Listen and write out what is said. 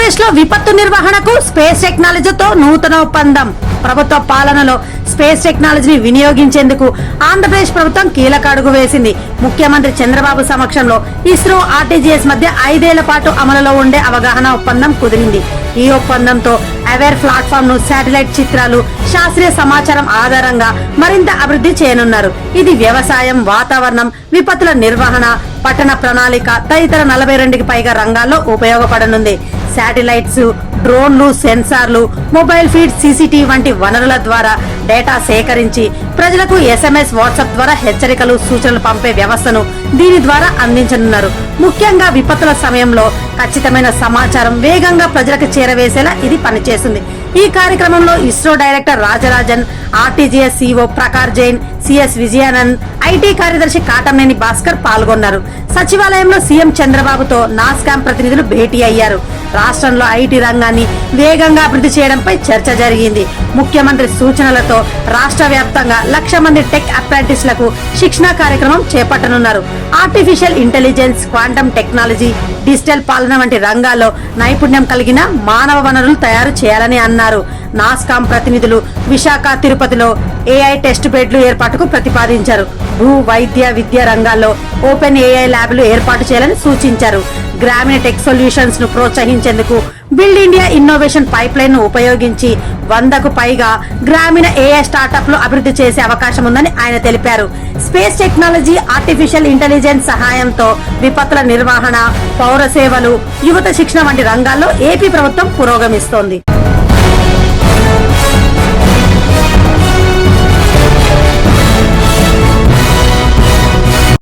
ఆంధ్రప్రదేశ్లో విపత్తు నిర్వహణకు స్పేస్ టెక్నాలజీతో నూతన ఒప్పందం. ప్రభుత్వ పాలనలో స్పేస్ టెక్నాలజీని వినియోగించేందుకు ఆంధ్రప్రదేశ్ ప్రభుత్వం కీలక అడుగు వేసింది. ముఖ్యమంత్రి చంద్రబాబు సమక్షంలో ఇస్రో ఆర్టీజీఎస్ మధ్య ఐదేళ్ళ పాటు అమలులో ఉండే అవగాహన ఒప్పందం కుదిరింది. ఈ ఒప్పందంతో అవేర్ ప్లాట్ఫామ్ను శాటిలైట్ చిత్రాలు శాస్త్రీయ సమాచారం ఆధారంగా మరింత అభివృద్ధి చేయనున్నారు. ఇది వ్యవసాయం వాతావరణం విపత్తుల నిర్వహణ పట్టణ ప్రణాళిక తదితర నలభై రెండుకి పైగా రంగాల్లో ఉపయోగపడనుంది. శాటిలైట్స్ డ్రోన్లు సెన్సార్లు మొబైల్ ఫీడ్ సీసీటీవీ వంటి వనరుల ద్వారా డేటా సేకరించి ప్రజలకు ఎస్ఎంఎస్ వాట్సాప్ ద్వారా హెచ్చరికలు సూచనలు పంపే వ్యవస్థను దీని ద్వారా అందించనున్నారు. ముఖ్యంగా విపత్తుల సమయంలో ఖచ్చితమైన సమాచారం వేగంగా ప్రజలకు చేరవేసేలా ఇది పనిచేస్తుంది ఈ కార్యక్రమంలో ISRO director Rajarajan RTGS CEO Prakhar Jain CS Vijayanand IT కార్యదర్శి కాటమనేని భాస్కర్ పాల్గొన్నారు. సచివాలయంలో సీఎం చంద్రబాబుతో నాస్కామ్ ప్రతినిధులు భేటీ అయ్యారు. రాష్ట్రంలో ఐటీ రంగాన్ని వేగంగా అభివృద్ధి చేయడంపై చర్చ జరిగింది. ముఖ్యమంత్రి సూచనలతో రాష్ట్ర వ్యాప్తంగా లక్ష మంది టెక్ అప్రెంటిస్లకు శిక్షణ కార్యక్రమం చేపట్టనున్నారు. Artificial intelligence quantum technology digital పాలన వంటి రంగాల్లో నైపుణ్యం కలిగిన మానవ వనరులు తయారు చేయాలని అన్నారు. నాస్కామ్ ప్రతినిధులు విశాఖ తిరుపతిలో ఏఐ టెస్ట్ బెడ్లు ఏర్పాటుకు ప్రతిపాదించారు. భూ వైద్య విద్య రంగాల్లో ఓపెన్ ఏఐ ల్యాబ్లు ఏర్పాటు చేయాలని సూచించారు. గ్రామీణ టెక్ సొల్యూషన్స్ను ప్రోత్సహించేందుకు బిల్డ్ ఇండియా ఇన్నోవేషన్ పైప్ లైన్ను ఉపయోగించి వందకు పైగా గ్రామీణ ఏఐ స్టార్టప్లు అభివృద్ధి చేసే అవకాశం ఉందని ఆయన తెలిపారు. స్పేస్ టెక్నాలజీ ఆర్టిఫిషియల్ ఇంటెలిజెన్స్ సహాయంతో విపత్తుల నిర్వహణ పౌర సేవలు యువత శిక్షణ వంటి రంగాల్లో ఏపీ ప్రభుత్వం పురోగమిస్తోంది.